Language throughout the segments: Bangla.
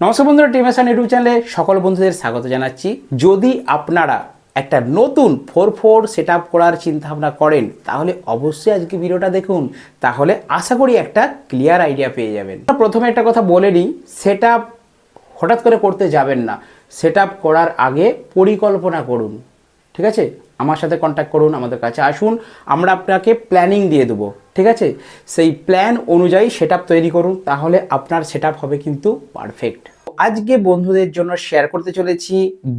নমস্কার বন্ধুরা টিমেশন ইউটিউব চ্যানেলে সকল বন্ধুদের স্বাগত জানাচ্ছি। যদি আপনারা একটা নতুন ফোর ফোর সেট আপ করার চিন্তাভাবনা করেন, তাহলে অবশ্যই আজকে ভিডিওটা দেখুন। তাহলে আশা করি একটা ক্লিয়ার আইডিয়া পেয়ে যাবেন। প্রথমে একটা কথা বলে নিই সেট আপ হঠাৎ করে করতে যাবেন না। সেট আপ করার আগে পরিকল্পনা করুন, ঠিক আছে? আমার সাথে কন্ট্যাক্ট করুন আমাদের কাছে আসুন, আমরা আপনাকে প্ল্যানিং দিয়ে দেবো, ঠিক আছে? সেই প্ল্যান অনুযায়ী সেট তৈরি করুন, তাহলে আপনার সেট হবে কিন্তু পারফেক্ট আজকে বন্ধুদের জন্য শেয়ার করতে চলেছি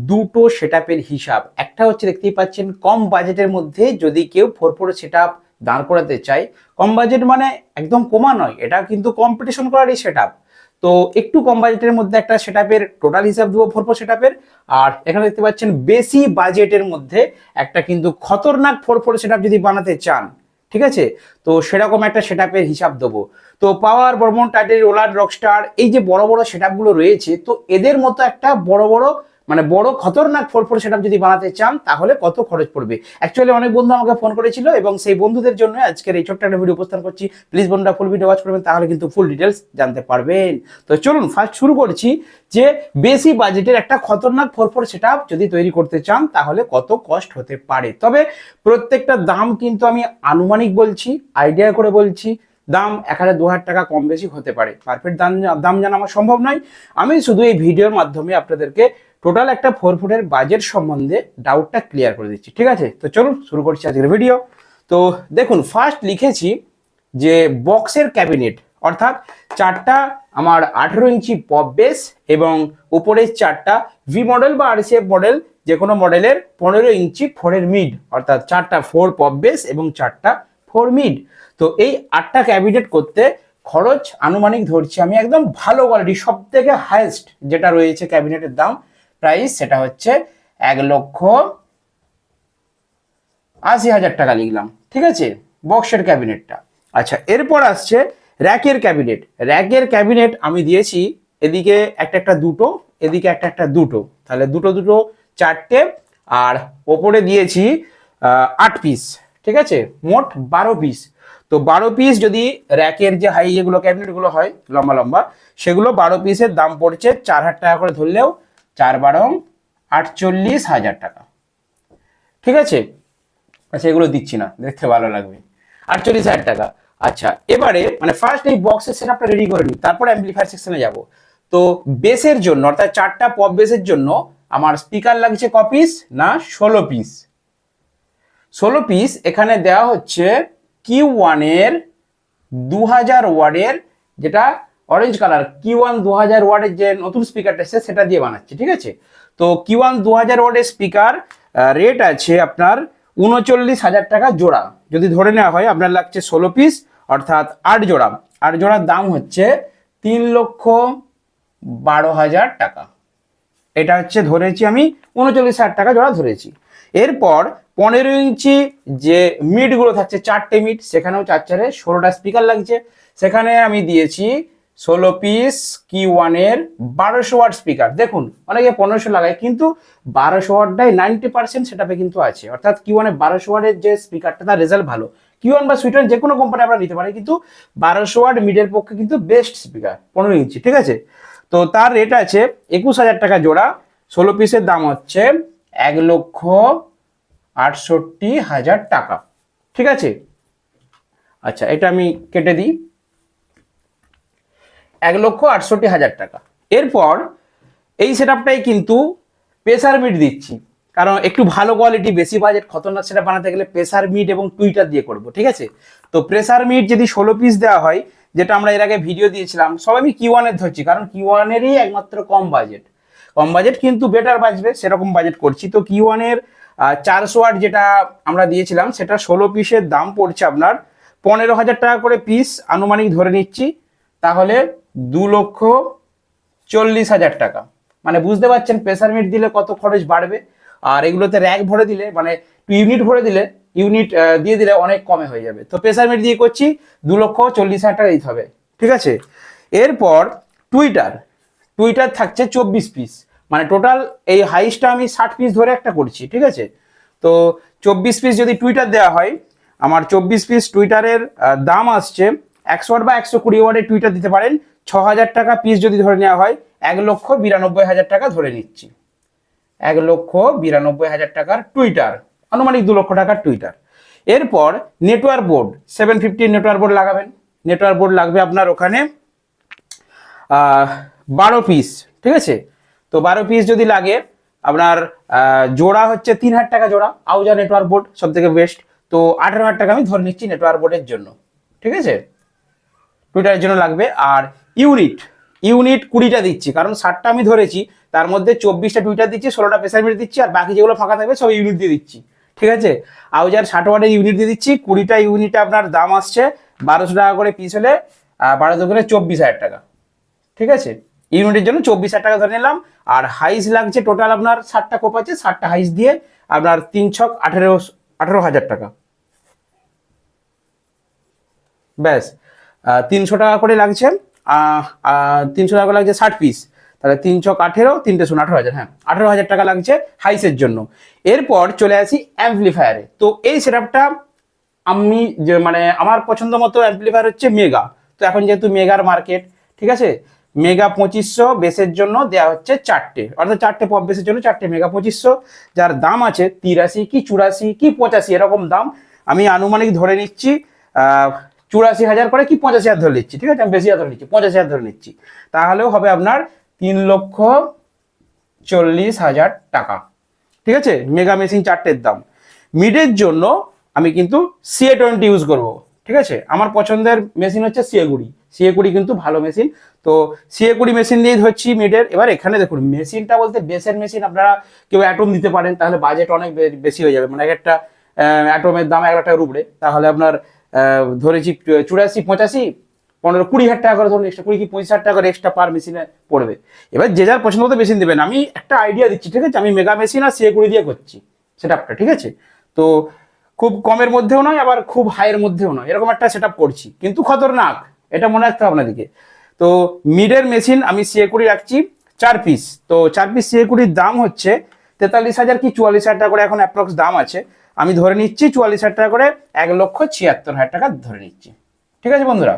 দুটো সেট হিসাব। একটা হচ্ছে দেখতেই পাচ্ছেন, কম বাজেটের মধ্যে যদি কেউ ফোর ফোর সেট দাঁড় করাতে চায়, কম বাজেট মানে একদম কমা নয়, এটা কিন্তু কম্পিটিশন করারই সেট তো একটু কম বাজেটের মধ্যে একটা সেট টোটাল হিসাব দেবো ফোর ফোর সেট আর এখানে দেখতে পাচ্ছেন বেশি বাজেটের মধ্যে একটা কিন্তু খতরনাক ফোর ফোর সেট যদি বানাতে চান, ঠিক আছে? তো সেরকম একটা সেট হিসাব দেবো। তো power Barman title roller rockstar এই যে বড় বড় সেট রয়েছে, তো এদের মতো একটা বড় বড় মানে বড় খতরনাক ফোর ফোর সেট যদি বানাতে চান, তাহলে কত খরচ পড়বে? অ্যাকচুয়ালি অনেক বন্ধু আমাকে ফোন করেছিল এবং সেই বন্ধুদের জন্য আজকের এই ছোট্ট একটা ভিডিও উপস্থান করছি। প্লিজ বন্ধুরা ফুল ভিডিও ওয়াচ করবেন, তাহলে কিন্তু ফুল ডিটেলস জানতে পারবেন। তো চলুন ফার্স্ট শুরু করছি যে বেশি বাজেটের একটা খতরনাক ফোর ফোর সেট যদি তৈরি করতে চান, তাহলে কত কষ্ট হতে পারে? তবে প্রত্যেকটা দাম কিন্তু আমি আনুমানিক বলছি আইডিয়া করে বলছি। দাম এক হাজার দু হাজার টাকা কম বেশি হতে পারে। পারফেক্ট দাম দাম জানা আমার সম্ভব নয়। আমি শুধু এই ভিডিওর মাধ্যমে আপনাদেরকে টোটাল একটা ফোর ফুটের বাজেট সম্বন্ধে ডাউটটা ক্লিয়ার করে দিচ্ছি। ঠিক আছে? তো চলুন, শুরু করছি আজকের ভিডিও তো দেখুন ফার্স্ট লিখেছি যে বক্সের ক্যাবিনেট অর্থাৎ চারটা আমার আঠেরো ইঞ্চি পপ বেস এবং উপরের চারটা ভি মডেল বা আরসিএফ মডেল যে কোনো মডেলের পনেরো ইঞ্চি ফোরের মিড অর্থাৎ চারটা ফোর পপ বেস এবং চারটা ফোর মিড তো এই আটটা ক্যাবিনেট করতে খরচ আনুমানিক ধরছি আমি একদম ভালো কোয়ালিটি সব থেকে হায়েস্ট যেটা রয়েছে ক্যাবিনেটের দাম প্রাইস সেটা হচ্ছে এক লক্ষ আশি হাজার টাকা লিখলাম, ঠিক আছে? বক্সের ক্যাবিনেটটা আচ্ছা এরপর আসছে র্যাকের ক্যাবিনেট র্যাকের ক্যাবিনেট আমি দিয়েছি এদিকে একটা একটা দুটো, এদিকে একটা একটা দুটো। তাহলে দুটো দুটো চারটে, আর ওপরে দিয়েছি আট পিস ঠিক আছে? মোট বারো পিস তো বারো পিস যদি র্যাকের যে হাই যেগুলো ক্যাবিনেটগুলো হয়, লম্বা লম্বা, সেগুলো বারো পিসের দাম পড়ছে চার হাজার টাকা করে ধরলেও চার বারো আটচল্লিশ হাজার টাকা। ঠিক আছে? আচ্ছা এগুলো দিচ্ছি না, দেখতে ভালো লাগবে। আটচল্লিশ হাজার টাকা। আচ্ছা এবারে মানে ফার্স্ট এই বক্সের সেট আপটা রেডি করে নিই, তারপর অ্যাম্পলিফায়ার সেকশনে যাব। তো বেসের জন্য, অর্থাৎ চারটা পপ বেসের জন্য আমার স্পিকার লাগছে ক পিস না ষোলো পিস ষোলো পিস এখানে দেওয়া হচ্ছে কিউ ওয়ানের দু হাজার ওয়ার্ডের যেটা অরেঞ্জ কালার কিউ ওয়ান দু হাজার ওয়ার্ডের যে নতুন স্পিকারটা এসেছে সেটা দিয়ে বানাচ্ছে, ঠিক আছে? তো কিউ ওয়ান দু হাজার ওয়ার্ডের স্পিকার রেট আছে আপনার উনচল্লিশ হাজার টাকা জোড়া। যদি ধরে নেওয়া হয়, আপনার লাগছে ষোলো পিস অর্থাৎ আট জোড়া। আট জোড়ার দাম হচ্ছে তিন লক্ষ বারো হাজার টাকা। এটা হচ্ছে ধরেছি আমি, উনচল্লিশ হাজার টাকা জোড়া ধরেছি। এরপর পনেরো ইঞ্চি যে মিডগুলো থাকছে, চারটে মিট সেখানেও চার চারে ষোলোটা স্পিকার লাগছে। সেখানে আমি দিয়েছি ষোলো পিস কি ওয়ানের বারোশো ওয়াট স্পিকার দেখুন, অনেকে পনেরোশো লাগায়, কিন্তু বারোশো ওয়াটটাই নাইনটি পার্সেন্ট সেটাপে কিন্তু আছে। অর্থাৎ কি ওয়ানের বারোশো ওয়াটের যে স্পিকারটা তার রেজাল্ট ভালো। কি ওয়ান বা সুইটার যে কোনো কোম্পানি আমরা নিতে পারি, কিন্তু বারোশো ওয়াট মিডের পক্ষে কিন্তু বেস্ট স্পিকার পনেরো ইঞ্চি, ঠিক আছে? তো তার রেট আছে একুশ হাজার টাকা জোড়া। ষোলো পিসের দাম হচ্ছে এক লক্ষ আটষট্টি হাজার টাকা। ঠিক আছে? আচ্ছা এটা আমি কেটে দিই। এক লক্ষ আটষট্টি হাজার টাকা। এরপর এই সেট কিন্তু প্রেসার মিট দিচ্ছি। কারণ একটু ভালো কোয়ালিটি বেশি বাজেট খতরনাক সেটা বানাতে গেলে প্রেসার মিট এবং টুইটার দিয়ে করব, ঠিক আছে? তো প্রেসার মিট যদি ষোলো পিস দেওয়া হয়, যেটা আমরা এর আগে ভিডিও দিয়েছিলাম, সব আমি কিউ ওয়ানের ধরছি, কারণ কিউ ওয়ানেরই একমাত্র কম বাজেট কম বাজেট কিন্তু বেটার বাজবে, সেরকম বাজেট করছি। তো কিউ ওয়ানের চারশো ওয়াট যেটা আমরা দিয়েছিলাম, সেটা ষোলো পিসের দাম পড়ছে আপনার পনেরো হাজার টাকা করে পিস আনুমানিক ধরে নিচ্ছি। তাহলে দু লক্ষ চল্লিশ হাজার টাকা। মানে বুঝতে পারছেন প্রেসার মিট দিলে কত খরচ বাড়বে, আর এগুলোতে র্যাক ভরে দিলে মানে ইউনিট ভরে দিলে ইউনিট দিয়ে দিলে অনেক কমে হয়ে যাবে। তো প্রেসার মিট দিয়ে করছি, দু লক্ষ চল্লিশ হাজার টাকা দিতে হবে। ঠিক আছে? এরপর টুইটার টুইটার থাকছে চব্বিশ পিস মানে টোটাল এই হাইসটা আমি ষাট পিস ধরে একটা করছি, ঠিক আছে? তো চব্বিশ পিস যদি টুইটার দেওয়া হয়, আমার চব্বিশ পিস টুইটারের দাম আসছে একশো ওয়াট বা একশো কুড়ি ওয়াটের টুইটার দিতে পারেন, ছ হাজার টাকা পিস যদি ধরে নেওয়া হয়, এক লক্ষ বিরানব্বই হাজার টাকা ধরে নিচ্ছি। এক লক্ষ বিরানব্বই হাজার টাকার টুইটার আনুমানিক দু লক্ষ টাকার টুইটার এরপর network board seven fifty network board লাগাবেন। নেটওয়ার্ক বোর্ড লাগবে আপনার ওখানে বারো পিস ঠিক আছে? তো বারো পিস যদি লাগে, আপনার জোড়া হচ্ছে তিন হাজার টাকা জোড়া, আউজা নেটওয়ার্ক বোর্ড সব থেকে বেস্ট তো আঠারো হাজার টাকা আমি ধরে নিচ্ছি নেটওয়ার্ক বোর্ডের জন্য, ঠিক আছে? টুইটারের জন্য লাগবে। আর ইউনিট ইউনিট কুড়িটা দিচ্ছি, কারণ ষাটটা আমি ধরেছি, তার মধ্যে চব্বিশটা টুইটার দিচ্ছি, ষোলোটা প্রেসার মিট দিচ্ছি, আর বাকি যেগুলো ফাঁকা থাকবে সব ইউনিট দিয়ে দিচ্ছি, ঠিক আছে? আউজার ষাট ওয়াটের ইউনিট দিয়ে দিচ্ছি, কুড়িটা ইউনিটে আপনার দাম আসছে বারোশো টাকা করে পিস হলে বারোশো করে চব্বিশ হাজার টাকা, ঠিক আছে? ইউনিটের জন্য চব্বিশ হাজার টাকা ধরে নিলাম। আর হাইস লাগছে টোটাল আপনার ষাটটা কোপ আছে, ষাটটা হাইস দিয়ে আপনার তিন ছক আঠেরো আঠেরো হাজার টাকা। ব্যাস তিনশো টাকা করে লাগছে তিনশো টাকা করে লাগছে ষাট পিস তাহলে তিন ছক আঠেরো, তিনটে শূন্য আঠেরো হাজার হ্যাঁ আঠেরো হাজার টাকা লাগছে হাইসের জন্য। এরপর চলে আসি অ্যাম্পলিফায়ারে তো এই সেটআপটা আমি যে মানে আমার পছন্দ মতো অ্যাম্পলিফায়ার হচ্ছে মেগা তো এখন যেহেতু মেগার মার্কেট ঠিক আছে? মেগা পঁচিশশো বেসের জন্য দেওয়া হচ্ছে চারটে। অর্থাৎ চারটে পপ বেসের জন্য চারটে মেগা পঁচিশশো। যার দাম আছে তিরাশি কি চুরাশি কি পঁচাশি, এরকম দাম। আমি আনুমানিক ধরে নিচ্ছি চুরাশি হাজার করে কি পঁচাশি হাজার ধরে নিচ্ছি। ঠিক আছে? আমি বেশি হাজার ধরে নিচ্ছি, পঁচাশি হাজার ধরে নিচ্ছি। তাহলেও হবে আপনার তিন লক্ষ চল্লিশ হাজার টাকা। ঠিক আছে? মেগা মেশিন চারটের দাম। মিডের জন্য আমি কিন্তু সিএ টোয়েন্টি ইউজ করব। ঠিক আছে? আমার পছন্দের মেশিন হচ্ছে সিএ কুড়ি সিএ কুড়ি কিন্তু ভালো মেশিন। তো সিএ কুড়ি মেশিন দিয়েই ধরছি মিডের। এবার এখানে দেখুন, মেশিনটা বলতে বেসের মেশিন আপনারা কেউ অ্যাটম দিতে পারেন, তাহলে বাজেট অনেক বেশি হয়ে যাবে। মানে এক একটা অ্যাটমের দাম লাখ টাকার উপরে। তাহলে আপনার ধরেছি চুরাশি, পঁচাশি, পনেরো, কুড়ি হাজার টাকা করে ধরুন এক্সট্রা কুড়ি কি পঁচিশ হাজার টাকা করে এক্সট্রা পার মেশিনে পড়বে। এবার যে যার পছন্দ মতো মেশিন দেবেন। আমি একটা আইডিয়া দিচ্ছি, ঠিক আছে? আমি মেগা মেশিন আর সিএ কুড়ি দিয়ে করছি সেটআপটা ঠিক আছে? তো খুব কমের মধ্যেও নয়, আবার খুব হাইয়ের মধ্যেও নয়। এরকম একটা সেটআপ করছি। কিন্তু খতরনাক। এটা মনে রাখতে হবে আপনাদেরকে। তো মিডের মেশিন আমি সিএ কুড়ি রাখছি, চার পিস তো চার পিস সিএ কুড়ির দাম হচ্ছে তেতাল্লিশ হাজার কি চুয়াল্লিশ হাজার টাকা করে এখন অ্যাপ্রক্স দাম আছে। আমি ধরে নিচ্ছি চুয়াল্লিশ হাজার টাকা করে এক লক্ষ ছিয়াত্তর হাজার টাকা ধরে নিচ্ছি। ঠিক আছে বন্ধুরা?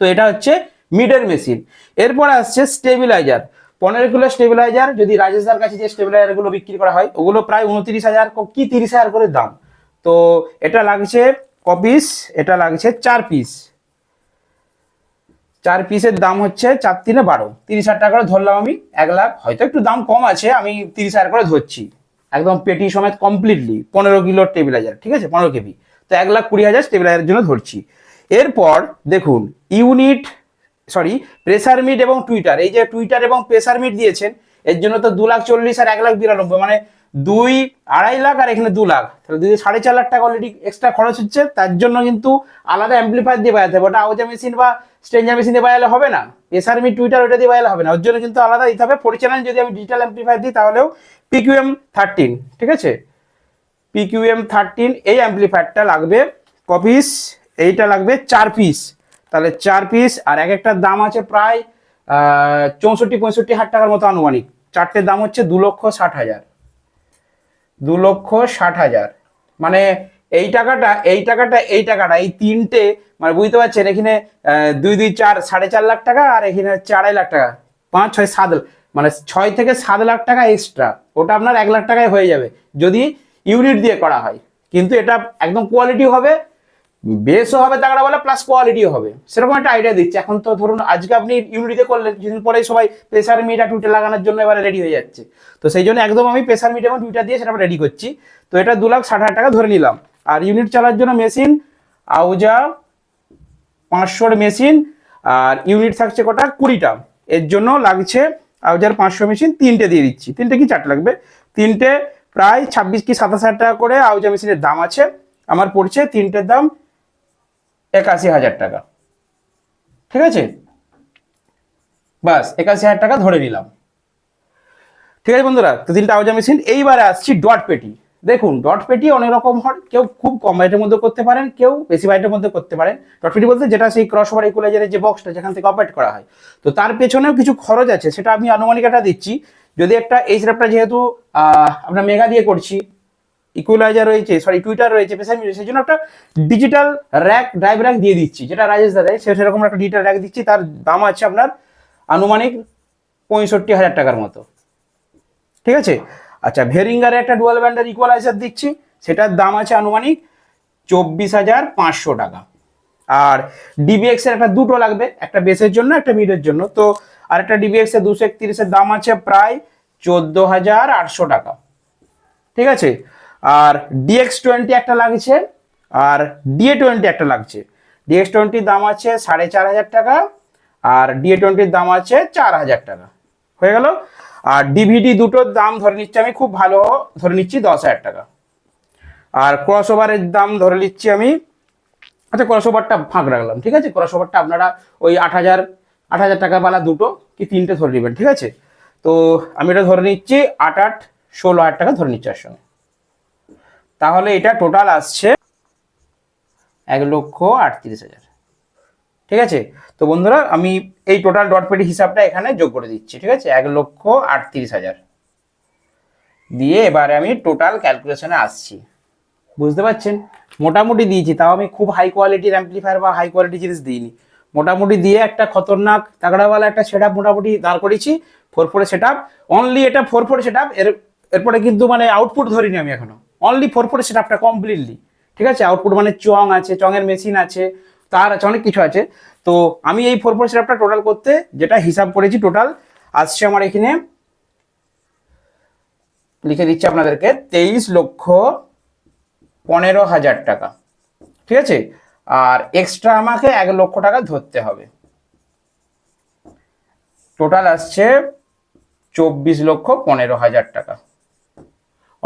তো এটা হচ্ছে মিডের মেশিন এরপর আসছে স্টেবিলাইজার পনেরো কিলো স্টেবিলাইজার যদি রাজেশদার কাছে যে স্টেবিলাইজারগুলো বিক্রি করা হয়, ওগুলো প্রায় উনত্রিশ হাজার কি তিরিশ হাজার করে দাম। তো এটা লাগছে কপিস এটা লাগছে চার পিস চার পিসের দাম হচ্ছে চার তিনে বারো। তিরিশ হাজার টাকা করে ধরলাম আমি, এক লাখ। হয়তো একটু দাম কম আছে, আমি তিরিশ হাজার করে ধরছি। একদম পেটি সমেত কমপ্লিটলি পনেরো কিলো স্টেবিলাইজার ঠিক আছে? পনেরো কেবি তো এক লাখ কুড়ি হাজার স্টেবিলাইজারের জন্য ধরছি। এরপর দেখুন ইউনিট সরি প্রেসার মিট এবং টুইটার এই যে টুইটার এবং প্রেসার মিট দিয়েছেন, এর জন্য তো দু লাখ চল্লিশ আর এক লাখ বিরানব্বই। মানে দুই আড়াই লাখ আর এখানে দু লাখ। তাহলে দুই সাড়ে চার লাখ টাকা অলরেডি এক্সট্রা খরচ হচ্ছে। তার জন্য কিন্তু আলাদা অ্যাম্পলিফায়ার দিয়ে বাজাতে হবে। ওটা আউজা মেশিন বা স্ট্রেঞ্জার মেশিন দিয়ে বাজালে হবে না। মিট টুইটার ওটা দিয়ে বাজালে হবে না। ওর জন্য কিন্তু আলাদা দিতে হবে। পরিচালনা যদি আমি ডিজিটাল অ্যাম্পলিফায়ার দিই, তাহলেও পিকিউএম থার্টিন ঠিক আছে? পিকিউএম থার্টিন এই অ্যাম্পলিফায়ারটা লাগবে কপিস, এইটা লাগবে চার পিস তাহলে চার পিস আর এক একটার দাম আছে প্রায় চৌষট্টি, পঁয়ষট্টি হাজার টাকার মতো আনুমানিক। চারটের দাম হচ্ছে দু লক্ষ ষাট হাজার। দু লক্ষ ষাট হাজার। মানে এই টাকাটা এই টাকাটা এই টাকাটা, এই তিনটে মানে বুঝতে পারছেন, এখানে দুই দুই, চার, সাড়ে চার লাখ টাকা আর এখানে চারাই লাখ টাকা। পাঁচ, ছয়, সাত মানে ছয় থেকে সাত লাখ টাকা এক্সট্রা ওটা আপনার এক লাখ টাকায় হয়ে যাবে। যদি ইউনিট দিয়ে করা হয়। কিন্তু এটা একদম কোয়ালিটি হবে। বেসও হবে তাগড়া বলে প্লাস কোয়ালিটিও হবে। সেরকম একটা আইডিয়া দিচ্ছে। এখন তো ধরুন, আজকে আপনি ইউনিটিতে করলেন, কিছুদিন পরেই সবাই প্রেসার মিট আর টুইটার লাগানোর জন্য এবারে রেডি হয়ে যাচ্ছে। তো সেই জন্য একদম আমি প্রেসার মিট এবং টুইটার দিয়ে সেটা রেডি করছি। তো এটা দু লাখ ষাট হাজার টাকা ধরে নিলাম। আর ইউনিট চালার জন্য মেশিন আউজা, পাঁচশোর মেশিন আর ইউনিট থাকছে কটা? কুড়িটা। এর জন্য লাগছে আউজার পাঁচশো মেশিন তিনটে দিয়ে দিচ্ছি। তিনটে কি চারটে লাগবে? তিনটে প্রায় ছাব্বিশ কি সাতাশ হাজার টাকা করে আউজা মেশিনের দাম আছে। আমার পড়ছে তিনটের দাম একাশি হাজার টাকা। ঠিক আছে? বাস, একাশি হাজার টাকা ধরে নিলাম। ঠিক আছে বন্ধুরা, তো তিনটা আউজা মেশিন এইবারে আসছি ডট পেটি। দেখুন, ডট পেটি অনেক রকম হয়, কেউ খুব কম বাজেটের মধ্যে করতে পারেন, কেউ বেশি বাজেটের মধ্যে করতে পারেন। ডট পেটি বলতে যেটা সেই ক্রস ওভার ইকুলাইজারের যে বক্সটা যেখান থেকে অপারেট করা হয়। তো তার পেছনেও কিছু খরচ আছে, সেটা আমি আনুমানিক একটা দিচ্ছি। যদি একটা এই স্ল্যাবটা যেহেতু আমরা মেগা দিয়ে করছি ইকুয়ালাইজার রয়েছে সরি টুইটার রয়েছে পেশার মিটার সেই জন্য একটা ডিজিটাল র্যাক ড্রাইভ র্যাক দিয়ে দিচ্ছি, যেটা রাজেশ দা দেয় সে সেরকম একটা ডিজিটাল র্যাক দিচ্ছি, তার দাম আছে আপনার আনুমানিক পঁয়ষট্টি হাজার টাকার মতো। ঠিক আছে? আচ্ছা ভেরিঙ্গারে একটা ডুয়াল ব্যান্ডার ইকুয়ালাইজার দিচ্ছি, সেটার দাম আছে আনুমানিক চব্বিশ হাজার পাঁচশো টাকা। আর ডিবিএক্স এর একটা দুটো লাগবে, একটা বেসের জন্য, একটা মিডের জন্য। তো আর একটা ডিবিএক্স এর দুশো একত্রিশের দাম আছে প্রায় চোদ্দ হাজার আটশো টাকা। ঠিক আছে? আর ডিএক্স টোয়েন্টি একটা লাগছে, আর ডিএ টোয়েন্টি একটা লাগছে। ডিএক্স টোয়েন্টির দাম আছে সাড়ে চার হাজার টাকা, আর ডিএ টোয়েন্টির দাম আছে চার হাজার টাকা। হয়ে গেল? আর ডিভিডি দুটোর দাম ধরে নিচ্ছি আমি, খুব ভালো ধরে নিচ্ছি দশ হাজার টাকা। আর ক্রস ওভারের দাম ধরে নিচ্ছি আমি আচ্ছা ক্রস ওভারটা ফাঁক রাখলাম, ঠিক আছে? ক্রস ওভারটা আপনারা ওই আট হাজার আট হাজার টাকাওয়ালা দুটো কি তিনটে ধরে নেবেন, ঠিক আছে? তো আমি এটা ধরে নিচ্ছি আট আট ষোলো হাজার টাকা ধরে নিচ্ছি আর সঙ্গে তাহলে এটা টোটাল আসছে এক লক্ষ আটত্রিশ হাজার। ঠিক আছে? তো বন্ধুরা, আমি এই টোটাল ডট পেটি হিসাবটা এখানে যোগ করে দিচ্ছি, ঠিক আছে? এক লক্ষ আটত্রিশ হাজার। দিয়ে এবারে আমি টোটাল ক্যালকুলেশনে আসছি। বুঝতে পারছেন? মোটামুটি দিয়েছি, তাও আমি খুব হাই কোয়ালিটির অ্যাম্পলিফায়ার বা হাই কোয়ালিটি জিনিস দিইনি। মোটামুটি দিয়ে একটা খতরনাক তাগড়াওয়ালা একটা সেট মোটামুটি দাঁড় করেছি ফোর ফোরে সেট আপ অনলি এটা ফোর ফোরে সেট এর, এরপরে কিন্তু মানে আউটপুট ধরিনি আমি এখনও। অনলি ফোর ফোর সেট আপটা কমপ্লিটলি ঠিক আছে? আউটপুট মানে চং আছে চঙের মেশিন আছে, তার আছে, অনেক কিছু আছে। তো আমি এই ফোর ফোর সেটআপটা টোটাল করতে যেটা হিসাব করেছি টোটাল আসছে আমার এখানে। লিখে দিচ্ছি আপনাদেরকে, তেইশ লক্ষ পনেরো হাজার টাকা। ঠিক আছে? আর এক্সট্রা আমাকে এক লক্ষ টাকা ধরতে হবে। টোটাল আসছে চব্বিশ লক্ষ পনেরো হাজার টাকা।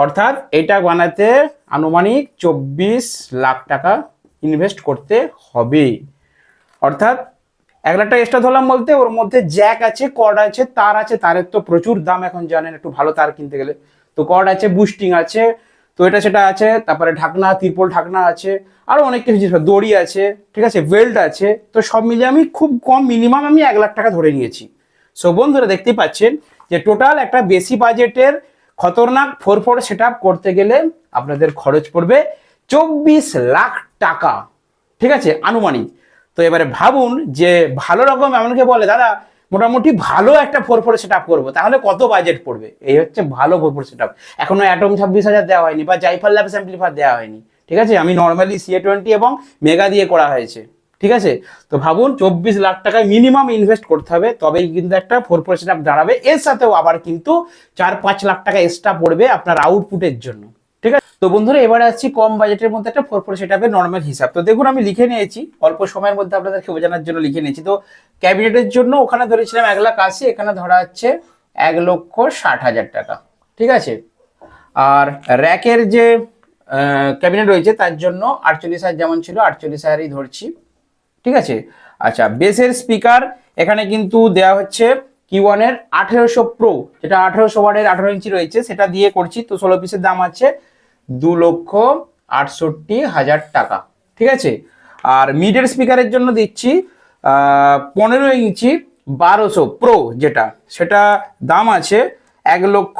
অর্থাৎ এটা বানাতে আনুমানিক চব্বিশ লাখ টাকা ইনভেস্ট করতে হবে। অর্থাৎ এক লাখ টাকা এক্সট্রা ধরলাম বলতে, ওর মধ্যে জ্যাক আছে কর্ড আছে, তার আছে, তারের তো প্রচুর দাম এখন জানেন, একটু ভালো তার কিনতে গেলে। তো কর্ড আছে বুস্টিং আছে, তো এটা সেটা আছে, তারপরে ঢাকনা, তিরপল ঢাকনা আছে আরও অনেক কিছু জিনিস, দড়ি আছে, ঠিক আছে বেল্ট আছে, তো সব মিলিয়ে আমি খুব কম মিনিমাম আমি এক লাখ টাকা ধরে নিয়েছি। সো বন্ধুরা দেখতেই পাচ্ছেন যে টোটাল একটা বেশি বাজেটের খতরনাক ফোর ফোর সেট করতে গেলে আপনাদের খরচ পড়বে চব্বিশ লাখ টাকা। ঠিক আছে? আনুমানিক। তো এবারে ভাবুন যে ভালো রকম এমনকে বলে, দাদা, মোটামুটি ভালো একটা ফোর ফোর সেট আপ করব, তাহলে কত বাজেট পড়বে? এই হচ্ছে ভালো ফোর ফোর সেট এখনও অ্যাটম ছাব্বিশ হাজার দেওয়া হয়নি বা জাইফার ল্যাব স্যাম্পলিফার দেওয়া হয়নি। ঠিক আছে? আমি নর্মালি সিএ টোয়েন্টি এবং মেগা দিয়ে করা হয়েছে। ঠিক আছে? তো ভাবুন, চব্বিশ লাখ টাকায় মিনিমাম ইনভেস্ট করতে হবে, তবেই কিন্তু একটা ফোর সেট আপ দাঁড়াবে। এর সাথেও আবার কিন্তু চার পাঁচ লাখ টাকা এক্সট্রা পড়বে আপনার আউটপুটের জন্য। ঠিক আছে? তো বন্ধুরা, এবারে আসছি কম বাজেটের মধ্যে একটা ফোর সেট আপের নর্মাল হিসাব। তো দেখুন, আমি লিখে নিয়েছি, অল্প সময়ের মধ্যে আপনাদেরকে বোঝানোর জন্য লিখে নিয়েছি। তো ক্যাবিনেটের জন্য ওখানে ধরেছিলাম এক লাখ আশি, এখানে ধরা হচ্ছে এক লক্ষ ষাট হাজার টাকা। ঠিক আছে? আর র্যাকের যে ক্যাবিনেট রয়েছে, তার জন্য আটচল্লিশ হাজার যেমন ছিল, আটচল্লিশ হাজারই ধরছি। ঠিক আছে? আচ্ছা বেসের স্পিকার এখানে কিন্তু দেওয়া হচ্ছে কি ওয়ানের আঠেরোশো প্রো যেটা আঠেরোশো ওয়ার্ডের আঠেরো ইঞ্চি রয়েছে, সেটা দিয়ে করছি। তো ষোলো পিসের দাম আছে দু লক্ষ আটষট্টি হাজার টাকা, ঠিক আছে? আর মিডের স্পিকারের জন্য দিচ্ছি পনেরো ইঞ্চি বারোশো প্রো যেটা, সেটা দাম আছে এক লক্ষ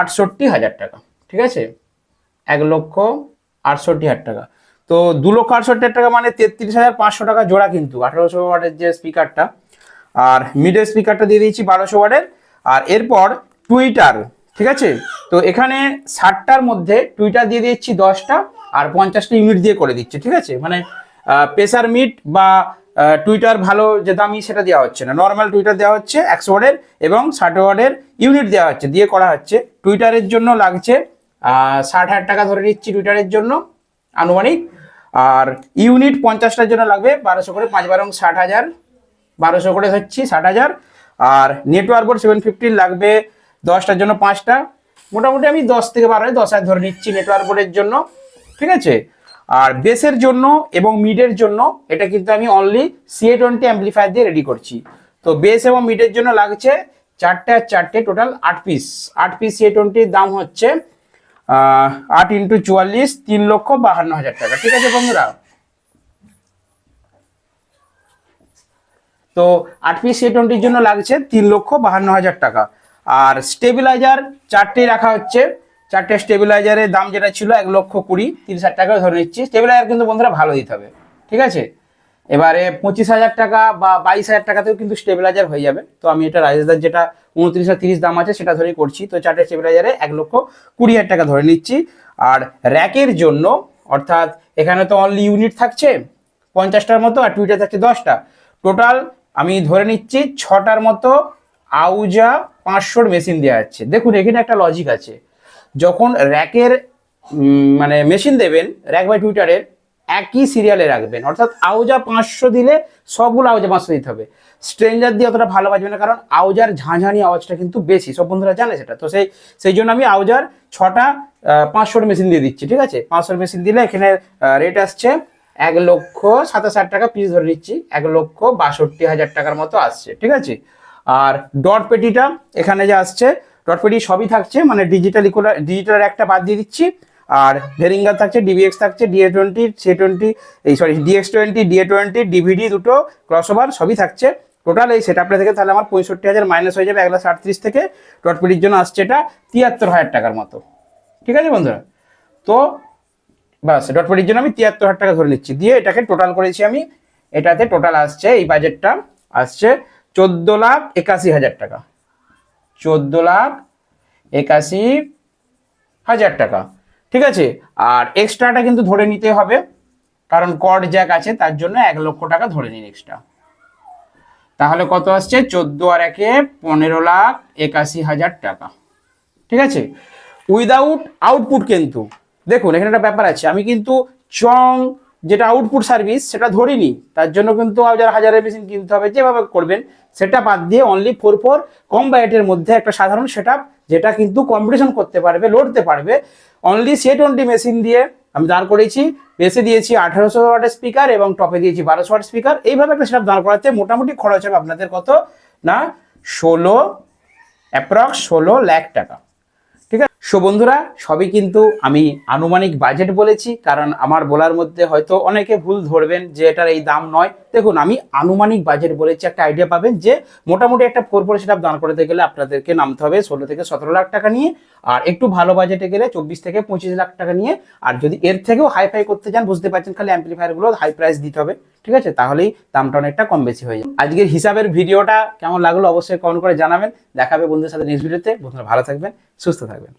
আটষট্টি হাজার টাকা, ঠিক আছে? এক লক্ষ আটষট্টি হাজার টাকা। তো দু লক্ষ আটষট্টি টাকা মানে তেত্রিশ হাজার পাঁচশো টাকা জোড়া কিন্তু, আঠেরোশো ওয়াটের যে স্পিকারটা আর মিডের স্পিকারটা দিয়ে দিয়েছি বারোশো ওয়াটের। আর এরপর টুইটার ঠিক আছে? তো এখানে ষাটটার মধ্যে টুইটার দিয়ে দিচ্ছি দশটা, আর পঞ্চাশটা ইউনিট দিয়ে করে দিচ্ছি, ঠিক আছে? মানে প্রেসার মিট বা টুইটার ভালো যে দামি সেটা দেওয়া হচ্ছে না। নর্মাল টুইটার দেওয়া হচ্ছে একশো ওয়ার্ডের এবং ষাট ওয়ার্ডের ইউনিট দেওয়া হচ্ছে, দিয়ে করা হচ্ছে। টুইটারের জন্য লাগছে ষাট হাজার টাকা ধরে নিচ্ছি টুইটারের জন্য, আনুমানিক। আর ইউনিট পঞ্চাশটার জন্য লাগবে, বারোশো করে পাঁচ বারং ষাট হাজার, বারোশো করে হচ্ছে ষাট হাজার। আর নেটওয়ার্ক বোর্ড সেভেন ফিফটিন লাগবে দশটার জন্য পাঁচটা। মোটামুটি আমি দশ থেকে বারো, দশ হাজার ধরে নিচ্ছি নেটওয়ার্ক বোর্ডের জন্য, ঠিক আছে? আর বেসের জন্য এবং মিডের জন্য, এটা কিন্তু আমি অনলি সিএ টোয়েন্টি অ্যাম্পলিফায়ার দিয়ে রেডি করছি। তো বেস এবং মিডের জন্য লাগছে চারটে আর চারটে টোটাল আট পিস আট পিস সিএ টোয়েন্টির দাম হচ্ছে আট ইন্টু চুয়াল্লিশ, তিন লক্ষ বাহান্ন হাজার টাকা। ঠিক আছে বন্ধুরা? তো আট পিস সি টোয়েন্টির জন্য লাগছে তিন লক্ষ বাহান্ন হাজার টাকা। আর স্টেবিলাইজার চারটে রাখা হচ্ছে। চারটে স্টেবিলাইজারের দাম যেটা ছিল এক লক্ষ কুড়ি তিরিশ হাজার টাকা ধরে নিচ্ছি। স্টেবিলাইজার কিন্তু বন্ধুরা ভালো দিতে হবে। ঠিক আছে? এবারে পঁচিশ হাজার টাকা বা বাইশ হাজার টাকাতেও কিন্তু স্টেবিলাইজার হয়ে যাবে। তো আমি এটা রাজেশদার যেটা উনত্রিশ আর তিরিশ দাম আছে সেটা ধরেই করছি। তো চারটে স্টেবিলাইজারে এক লক্ষ কুড়ি হাজার টাকা ধরে নিচ্ছি। আর র্যাকের জন্য, অর্থাৎ এখানে তো অনলি ইউনিট থাকছে, পঞ্চাশটার মতো আর টুইটার থাকছে দশটা। টোটাল আমি ধরে নিচ্ছি ছটার মতো আউজা পাঁচশোর মেশিন দেওয়া যাচ্ছে দেখুন, এখানে একটা লজিক আছে। যখন র্যাকের মানে মেশিন দেবেন র্যাক বাই টুইটারের একই সিরিয়ালে রাখবেন। অর্থাৎ আউজা পাঁচশো দিলে সবগুলো আউজা পাঁচশো দিতে হবে। স্ট্রেঞ্জার দিয়ে অতটা ভালো বাজবে না, কারণ আউজার ঝাঁঝানি আওয়াজটা কিন্তু বেশি। সব বন্ধুরা জানে সেটা। তো সেই সেই জন্য আমি আউজার ছটা পাঁচশোর মেশিন দিয়ে দিচ্ছি, ঠিক আছে? পাঁচশোর মেশিন দিলে এখানে রেট আসছে এক লক্ষ সাতাশ হাজার টাকা পিস ধরে নিচ্ছি। এক লক্ষ বাষট্টি হাজার টাকার মতো আসছে, ঠিক আছে? আর ডট পেটিটা এখানে যে আসছে ডট পেটি সবই থাকছে মানে ডিজিটাল ডিজিটাল একটা বাদ দিয়ে দিচ্ছি। আর ভেরিঙ্গার থাকছে ডিবিএক্স থাকছে ডিএ টোয়েন্টি সি টোয়েন্টি এই sorry DX twenty DA twenty DVD দুটো ক্রসওভার সবই থাকছে। টোটাল এই সেটআপটা থেকে তাহলে আমার পঁয়ষট্টি হাজার মাইনাস হয়ে যাবে এক লাখ আটত্রিশ থেকে। ডট জন্য আসছে এটা তিয়াত্তর হাজার টাকার মতো। ঠিক আছে বন্ধুরা? তো বাস ডট পেটির জন্য আমি তিয়াত্তর হাজার টাকা ধরে নিচ্ছি। দিয়ে এটাকে টোটাল করেছি আমি, এটাতে টোটাল আসছে, এই বাজেটটা আসছে চোদ্দ লাখ একাশি হাজার টাকা। চোদ্দ লাখ একাশি হাজার টাকা। ঠিক আছে? আর এক্সট্রাটা কিন্তু ধরে নিতে হবে, কারণ কড জ্যাক আছে, তার জন্য এক লক্ষ টাকা ধরে নিন এক্সট্রা তাহলে কত আসছে? চোদ্দ আর একে পনেরো লাখ একাশি হাজার টাকা। ঠিক আছে? উইদাউট আউটপুট কিন্তু, দেখুন, এখানে একটা ব্যাপার আছে, আমি কিন্তু চং যেটা আউটপুট সার্ভিস সেটা ধরিনি, তার জন্য কিন্তু হাজার হাজারের মেশিন কিনতে হবে, যেভাবে করবেন, সেটা বাদ দিয়ে অনলি ফোর ফোর কম বাজেটের মধ্যে একটা সাধারণ সেট যেটা কিন্তু কম্পিটিশন করতে পারবে, লড়তে পারবে। অনলি সে টোয়েন্টি মেশিন দিয়ে আমি দাঁড় করেছি বেসে দিয়েছি আঠারোশো ওয়াটের স্পিকার এবং টপে দিয়েছি বারোশো ওয়াট স্পিকার এইভাবে একটা সেটা দাঁড় করাতে মোটামুটি খরচ হবে আপনাদের কত? না, ষোলো অ্যাপ্রক্স ষোলো লাখ টাকা। সো বন্ধুরা, সবই কিন্তু আমি আনুমানিক বাজেট বলেছি, কারণ আমার বলার মধ্যে হয়তো অনেকে ভুল ধরবেন যে এটার এই দাম নয়। দেখুন, আমি আনুমানিক বাজেট বলেছি, একটা আইডিয়া পাবেন যে মোটামুটি একটা ফোর ফোর সেট দান করতে গেলে আপনাদেরকে নামতে হবে ষোলো থেকে সতেরো লাখ টাকা নিয়ে, আর একটু ভালো বাজেটে গেলে চব্বিশ থেকে পঁচিশ লাখ টাকা নিয়ে, আর যদি এর থেকেও হাই ফাই করতে চান, বুঝতে পারছেন খালি অ্যাম্পলিফায়ারগুলো হাই প্রাইস দিতে হবে, ঠিক আছে? তাহলেই দামটা অনেকটা কম বেশি হয়ে যাবে। আজকের হিসাবের ভিডিওটা কেমন লাগল অবশ্যই কমেন্ট করে জানাবেন। দেখাবে বন্ধুদের সাথে নেক্সট ভিডিওতে বন্ধুরা, ভালো থাকবেন, সুস্থ থাকবেন।